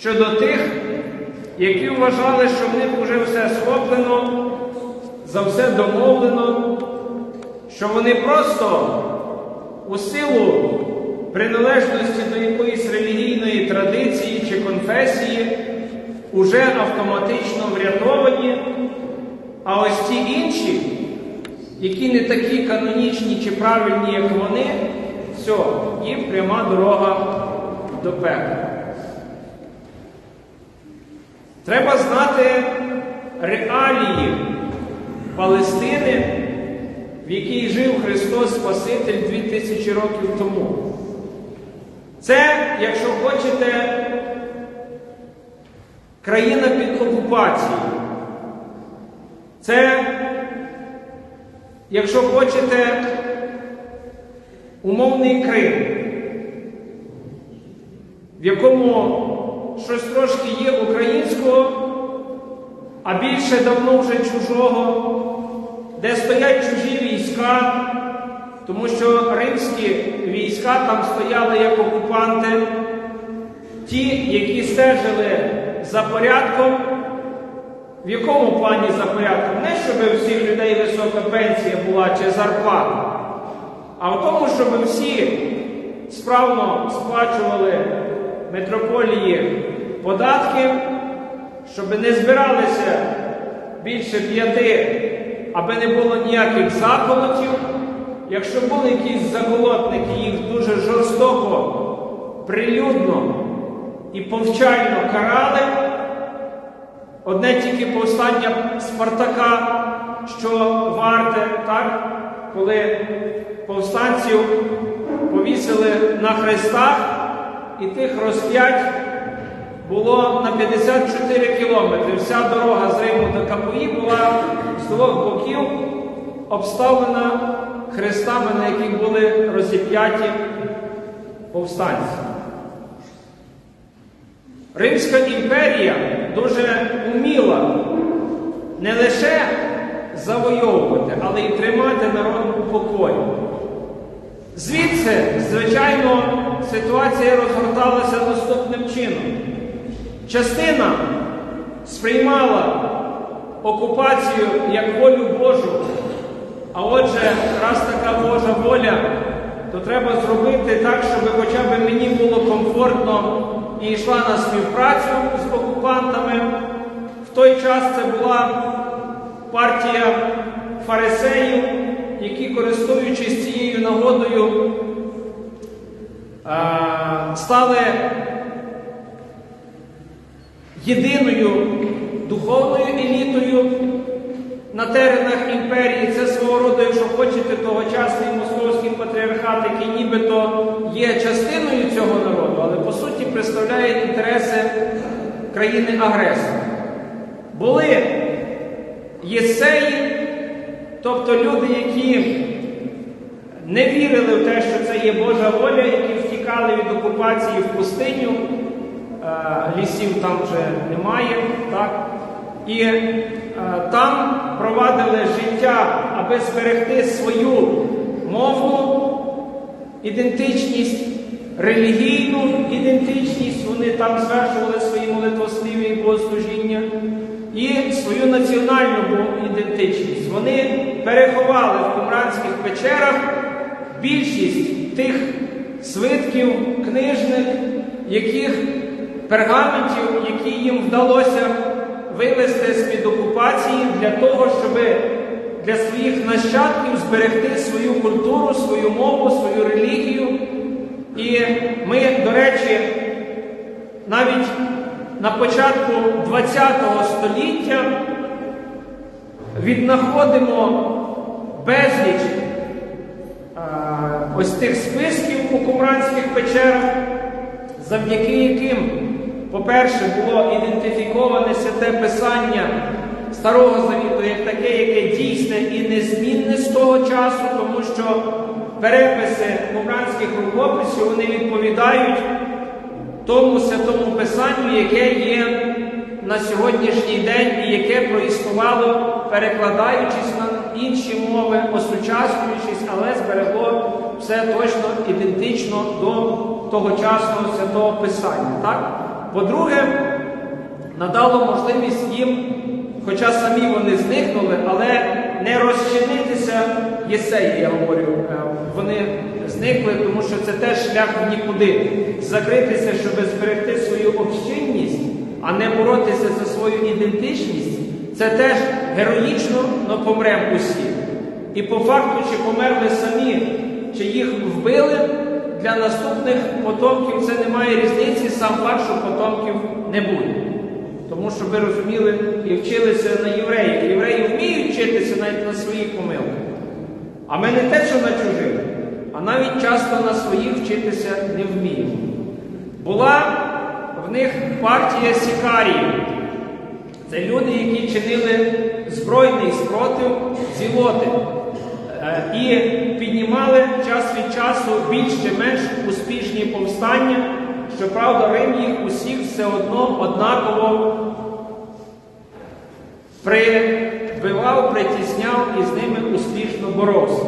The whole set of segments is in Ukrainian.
щодо тих, які вважали, що в них вже все схоплено, за все домовлено, що вони просто у силу приналежності до якоїсь релігійної традиції чи конфесії уже автоматично врятовані, а ось ті інші, які не такі канонічні чи правильні, як вони, все, їм пряма дорога до пекла. Треба знати реалії Палестини, в якій жив Христос Спаситель 2000 років тому. Це, якщо хочете, країна під окупацією. Це, якщо хочете, умовний Крим, в якому щось трошки є українського, а більше давно вже чужого, де стоять чужі війська, тому що римські війська там стояли як окупанти, ті, які стежили за порядком. В якому плані за порядком? Не щоб у всіх людей висока пенсія була чи зарплата, а в тому, щоб всі справно сплачували метрополії податки, щоб не збиралися більше п'яти, аби не було ніяких заколотів. Якщо були якісь заколотники, їх дуже жорстоко, прилюдно і повчально карали. Одне тільки повстання Спартака, що варте, так, коли повстанців повісили на хрестах, і тих розп'ять було на 54 кілометри. Вся дорога з Риму до Капуї була з двох боків обставлена хрестами, на яких були розіп'яті повстанці. Римська імперія дуже уміла не лише завойовувати, але й тримати народ у покої. Звідси, звичайно, ситуація розгорталася наступним чином. Частина сприймала окупацію як волю Божу, а отже, раз така Божа воля, то треба зробити так, щоб хоча б мені було комфортно і йшла на співпрацю з окупантами. В той час це була партія фарисеїв, які, користуючись цією нагодою, стали єдиною духовною елітою на теренах імперії. Це свого роду, якщо хочете, тогочасний московський патріархат, який нібито є частиною цього народу, але по суті представляє інтереси країни-агресора. Були єсеї, тобто люди, які не вірили в те, що це є Божа воля, які втікали від окупації в пустиню, лісів там вже немає. так? І е, там провадили життя, аби зберегти свою мовну ідентичність, релігійну ідентичність, вони там звершували свої молитвослів'я і богослужіння, і свою національну ідентичність. Вони переховали в кумранських печерах більшість тих свитків, книжних, яких пергаментів, які їм вдалося вивести з-під окупації для того, щоб для своїх нащадків зберегти свою культуру, свою мову, свою релігію. І ми, до речі, навіть на початку ХХ століття віднаходимо безліч а, ось тих списків у кумранських печерах, завдяки яким по-перше, було ідентифіковане святе Писання Старого Завіту як таке, яке дійсне і незмінне з того часу, тому що переписи кумранських рукописів вони відповідають тому святому Писанню, яке є на сьогоднішній день і яке проіснувало, перекладаючись на інші мови, осучаснюючись, але зберегло все точно ідентично до тогочасного святого Писання. Так? По-друге, надало можливість їм, хоча самі вони зникнули, але не розчинитися єсеї, я говорю. Е, Вони зникли, тому що це теж шлях в нікуди. Закритися, щоб зберегти свою общинність, а не боротися за свою ідентичність, це теж героїчно, але помремо усі. І по факту, чи померли самі, чи їх вбили, для наступних потомків це не має різниці, сам факт, що потомків не буде. Тому що ви розуміли і вчилися на євреїв. Євреї вміють вчитися навіть на своїх помилках. А ми не те, що на чужих, а навіть часто на своїх вчитися не вміємо. Була в них партія сікаріїв. Це люди, які чинили збройний спротив зілоти е, і піднімали час від часу більш чи менш успішні повстання. Щоправда, Рим їх усіх все одно однаково прибивав, притісняв і з ними успішно боровся.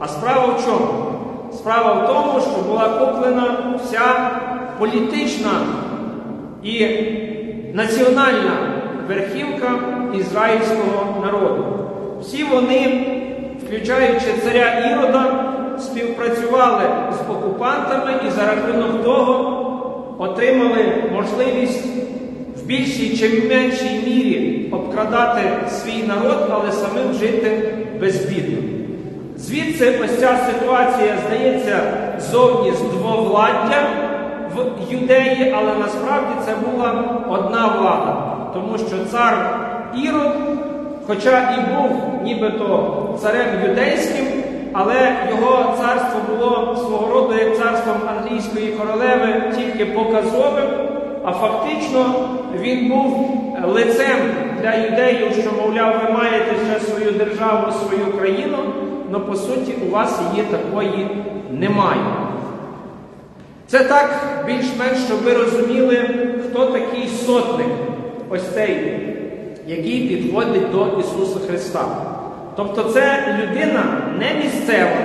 А справа в чому? Справа в тому, що була куплена вся політична і національна верхівка ізраїльського народу. Всі вони, включаючи царя Ірода, співпрацювали з окупантами і за рахунок того отримали можливість в більшій чи меншій мірі обкрадати свій народ, але самим жити безбідно. Звідси ось ця ситуація здається зовні з двовладдя в юдеї, але насправді це була одна влада, тому що цар Ірод, хоча і був нібито царем юдейським, але його царство було свого роду як царством англійської королеви тільки показовим, а фактично він був лицем для юдеїв, що, мовляв, ви маєте ще свою державу, свою країну, але по суті у вас її такої немає. Це так більш-менш, щоб ви розуміли, хто такий сотник, ось цей, який підходить до Ісуса Христа. Тобто це людина не місцева,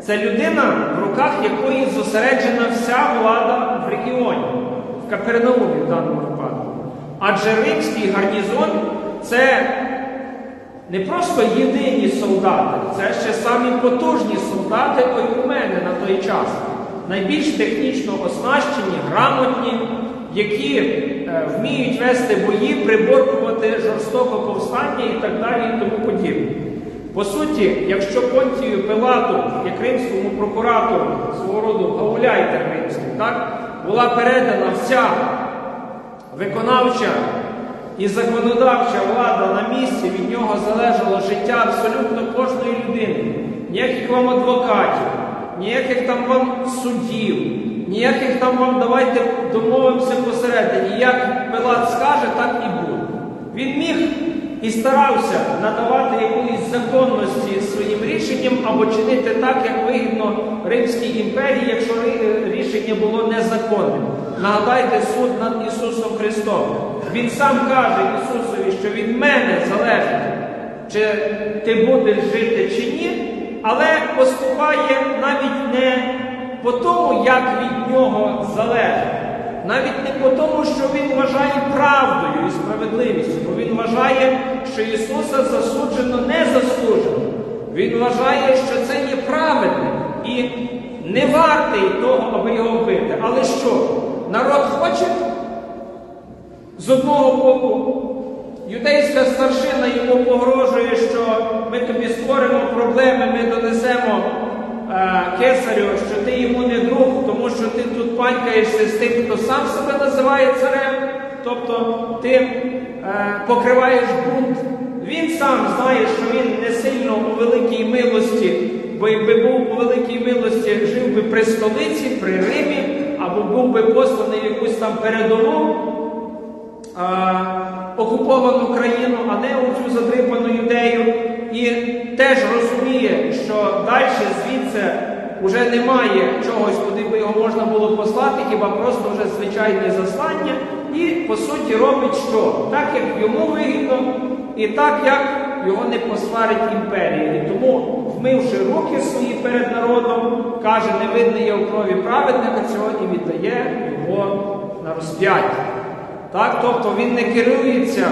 це людина, в руках якої зосереджена вся влада в регіоні, в Капернаумі в даному випадку. Адже римський гарнізон це не просто єдині солдати, це ще самі потужні солдати ой у мене на той час. Найбільш технічно оснащені, грамотні, які е, вміють вести бої, приборкувати жорстоко повстання і так далі, і тому подібне. По суті, якщо Понтію Пилату, як римському прокуратору, свого роду гауляйтер римський, так, була передана вся виконавча і законодавча влада на місці, від нього залежало життя абсолютно кожної людини. Ніяких вам адвокатів, ніяких там вам суддів, ніяких там вам давайте домовимося посередині. Як Пилат скаже, так і буде. Він міг і старався надавати якоїсь законності своїм рішенням або чинити так, як вигідно Римській імперії, якщо рішення було незаконним. Нагадайте суд над Ісусом Христом. Він сам каже Ісусові, що від мене залежить, чи ти будеш жити чи ні, але поступає навіть не по тому, як від нього залежить. Навіть не по тому, що він вважає правдою і справедливістю, бо він вважає, що Ісуса засуджено незаслужено. Він вважає, що це праведним і не вартий того, аби його вбити. Але що? Народ хоче? З одного боку, юдейська старшина йому погрожує, що ми тобі створимо проблеми, ми донесемо кесарю, що ти йому не друг, тому що ти тут панькаєшся з тим, хто сам себе називає царем, тобто ти е, покриваєш бунт. Він сам знає, що він не сильно у великій милості, бо якби був у великій милості, жив би при столиці, при Римі, або був би посланий в якусь там передову окуповану країну, а не у цю задрипану юдею, і теж розуміє, що далі звідси вже немає чогось, куди би його можна було послати, хіба просто вже звичайне заслання, і по суті робить що? Так, як йому вигідно, і так, як його не посварить імперія. І тому, вмивши руки свої перед народом, каже, не видно є у крові праведника цього і віддає його на розп'ятті. Так, тобто він не керується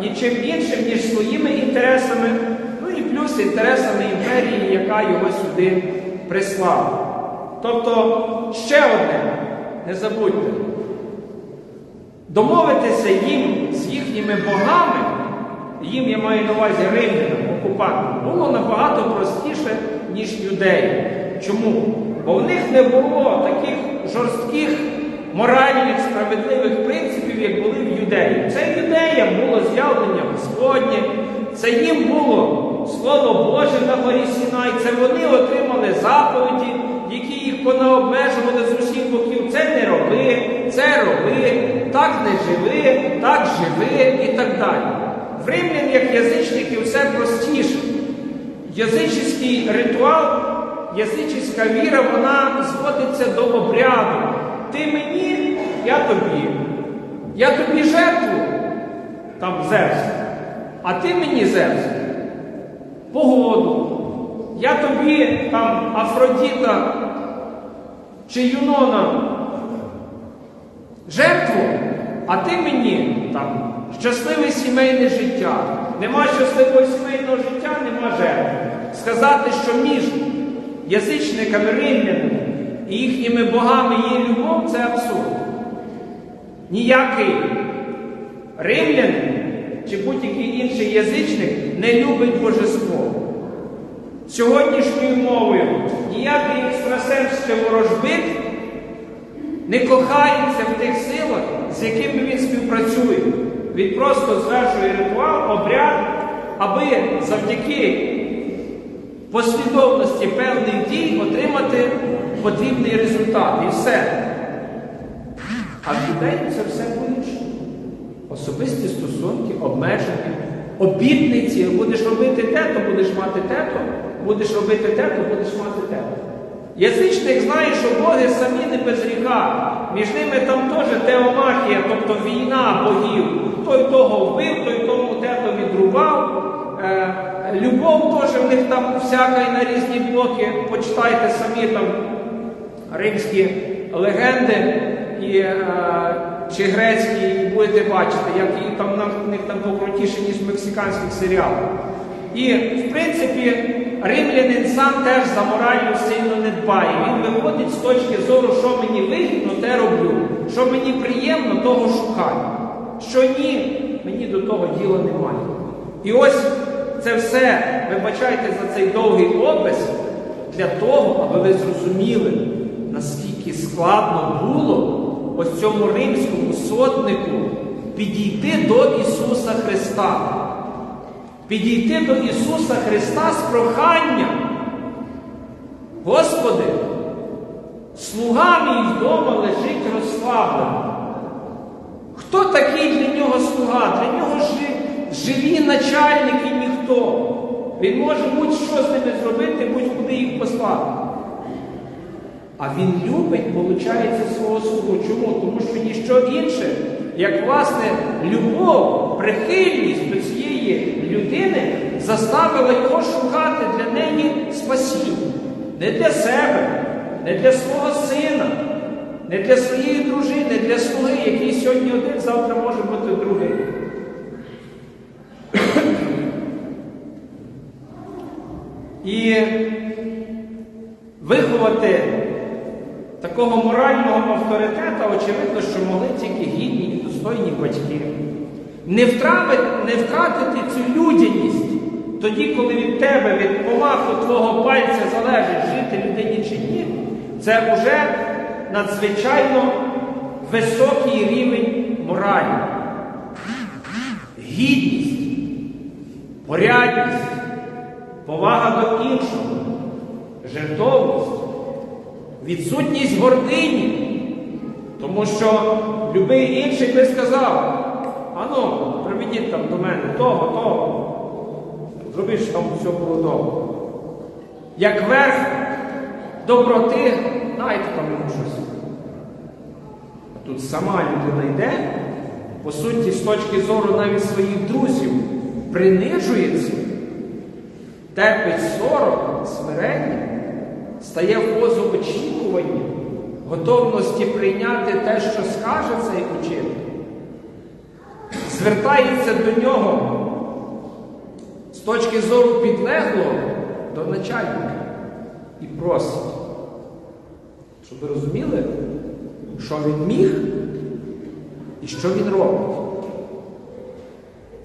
нічим іншим, ніж своїми інтересами, ну і плюс інтересами імперії, яка його сюди прислала. Тобто, ще одне, не забудьте, домовитися їм з їхніми богами, їм я маю на увазі римлянам, окупантам, було набагато простіше, ніж юдеї. Чому? Бо в них не було таких жорстких моральних, справедливих принципів, як були в юдеї. Це юдеям було з'явлення Господнє, це їм було Слово Боже на горі Сінай, це вони отримали заповіді, які їх понаобмежували з усіх боків. Це не роби, це роби, так не живи, так живи і так далі. В римлян, як язичників, все простіше. Язичний ритуал, язичська віра, вона зводиться до обряду. Ти мені, я тобі. Я тобі жертву, там Зевс, а ти мені Зевс. Погоду. Я тобі там Афродіта чи Юнона жертву, а ти мені там щасливе сімейне життя. Нема щасливого сімейного життя, нема жертви. Сказати, що між язичниками римлянами і їхніми богами є любов, це абсурд. Ніякий римлянин чи будь-який інший язичник не любить божество. Сьогоднішньою мовою ніякий екстрасенс чи ворожбит не кохається в тих силах, з якими він співпрацює. Він просто звершує ритуал, обряд, аби завдяки послідовності певних дій отримати потрібний результат. І все. А в людей це все по-іншому. Особисті стосунки, обмеження, обітниці. Будеш робити те, то будеш мати те, то будеш робити те, то будеш мати те. Язичник знає, що боги самі не без гріха. Між ними там теж теомахія, тобто війна богів. Той того вбив, той тому тето відрубав. Е, любов теж в них там всяка і на різні блоки. Почитайте самі там римські легенди і, е, чи грецькі, і будете бачити, як і там на них там покрутіше, ніж в мексиканських серіалах. І, в принципі, римлянин сам теж за моралью сильно не дбає. Він виходить з точки зору, що мені вигідно, те роблю. Що мені приємно, того шукаю. Що ні, мені до того діла немає. І ось це все, вибачайте за цей довгий опис, для того, аби ви зрозуміли, наскільки складно було ось цьому римському сотнику підійти до Ісуса Христа. Підійти до Ісуса Христа з проханням. Господи, слуга мій вдома лежить розслаблений. Хто такий для нього слуга? Для нього живі начальники ніхто. Він може будь-що з ними зробити, будь-куди їх послати. А він любить, виходить, свого слугу. Чому? Тому що ніщо інше, як власне любов, прихильність до цієї людини заставила його шукати для неї спасіння. Не для себе, не для свого сина, не для своєї дружини, для слуги, який сьогодні один, завтра може бути другий. І виховати такого морального авторитета, очевидно, що могли тільки гідні і достойні батьки. Не втратити, не втратити цю людяність тоді, коли від тебе, від помаху твого пальця залежить жити людині чи ні, це вже надзвичайно високий рівень моралі. Гідність, порядність, повага до іншого, жертовність, відсутність гордині. Тому що будь-який інший би сказав, ану, приведіть там до мене того, того. Зроби, щоб там все було добре. Як верх доброти, дайте там йому щось. А тут сама людина йде, по суті, з точки зору навіть своїх друзів, принижується, терпить сорок, смирення, стає в позу очікування, готовності прийняти те, що скаже цей учитель, звертається до нього з точки зору підлеглого до начальника і просить, щоб ви розуміли, що він міг і що він робить.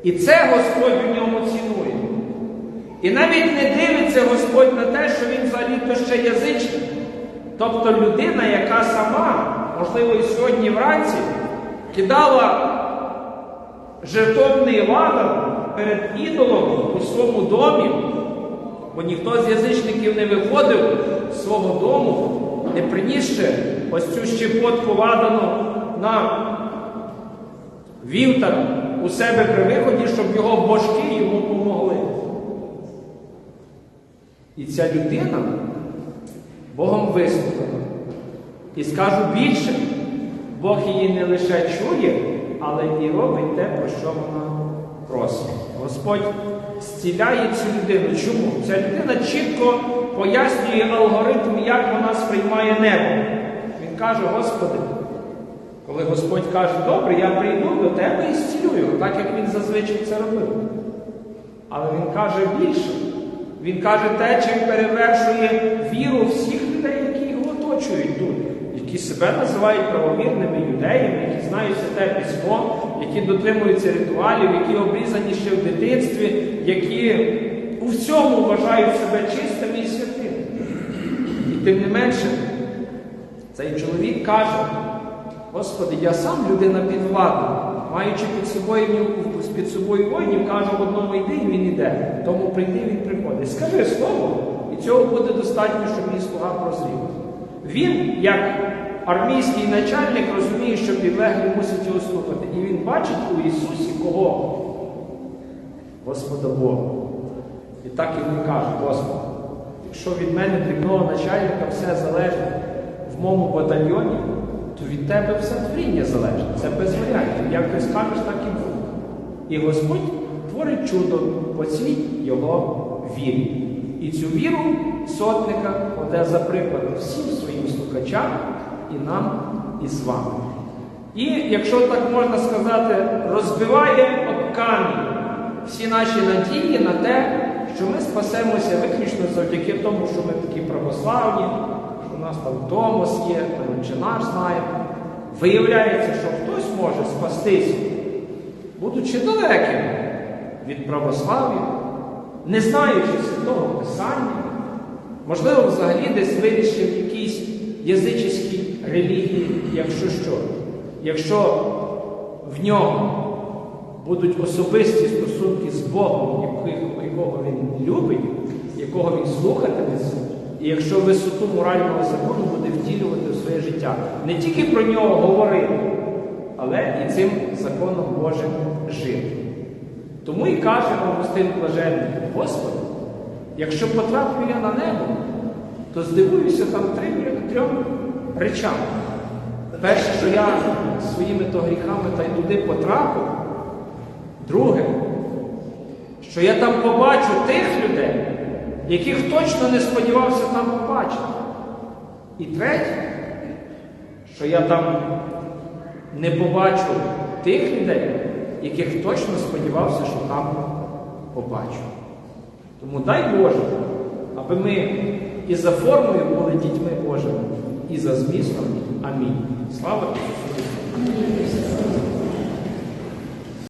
І це Господь у ньому цінує. І навіть не дивиться Господь на те, що він взагалі-то ще язичник. Тобто людина, яка сама, можливо, і сьогодні вранці, кидала жертовний ладан перед ідолом у своєму домі, бо ніхто з язичників не виходив з свого дому, не принісши ось цю щепотку ладану на вівтар у себе при виході, щоб його божки йому помогли. І ця людина Богом вислухана. І скажу більше, Бог її не лише чує, але і робить те, про що вона просить. Господь зціляє цю людину. Чому? Ця людина чітко пояснює алгоритм, як вона сприймає небо. Він каже, Господи, коли Господь каже, добре, я прийду до тебе і зцілюю, так як він зазвичай це робив. Але він каже більше. Він каже те, чим перевершує віру всіх людей, які його оточують тут, які себе називають правовірними юдеями, які знають святе письмо, які дотримуються ритуалів, які обрізані ще в дитинстві, які у всьому вважають себе чистими і святими. І тим не менше, цей чоловік каже, Господи, я сам людина підвладна, маючи під собою під собою воїнів, кажу одному йди, і він іде. Тому прийди, він приходить. Скажи слово, і цього буде достатньо, щоб мій слуга прозрів. Він, як армійський начальник, розуміє, що підлеглі мусить його слухати. І він бачить у Ісусі кого? Господа Бога. І так і він каже, Господи, якщо від мене дрібного начальника все залежить в моєму батальйоні, то від тебе все творіння залежить. Це без варіантів. Як ти скажеш, так і буде. І Господь творить чудо по цій його вірі. І цю віру сотника поде за приклад всім своїм слухачам і нам, і з вами. І, якщо так можна сказати, розбиває об камінь всі наші надії на те, що ми спасемося виключно завдяки тому, що ми такі православні, що у нас там Томос є, там наш знаємо. Виявляється, що хтось може спастись, будучи далеким від православ'я, не знаючи святого Писання, можливо, взагалі десь вирішив якісь язичські релігії, якщо що. Якщо в нього будуть особисті стосунки з Богом, якого він любить, якого він слухатиметься, і якщо висоту морального закону буде втілювати в своє життя, не тільки про нього говорити, але і цим законом Божим жити. Тому і каже Августин Блаженний, Господи, якщо потраплю я на небо, то здивуюся там трьом речам. Перше, що я своїми то гріхами та й туди потрапив. Друге, що я там побачу тих людей, яких точно не сподівався там побачити. І третє, що я там не побачу тих людей, яких точно сподівався, що там побачу. Тому дай Боже, аби ми і за формою були дітьми Божими, і за змістом. Амінь. Слава Ісусу Христу!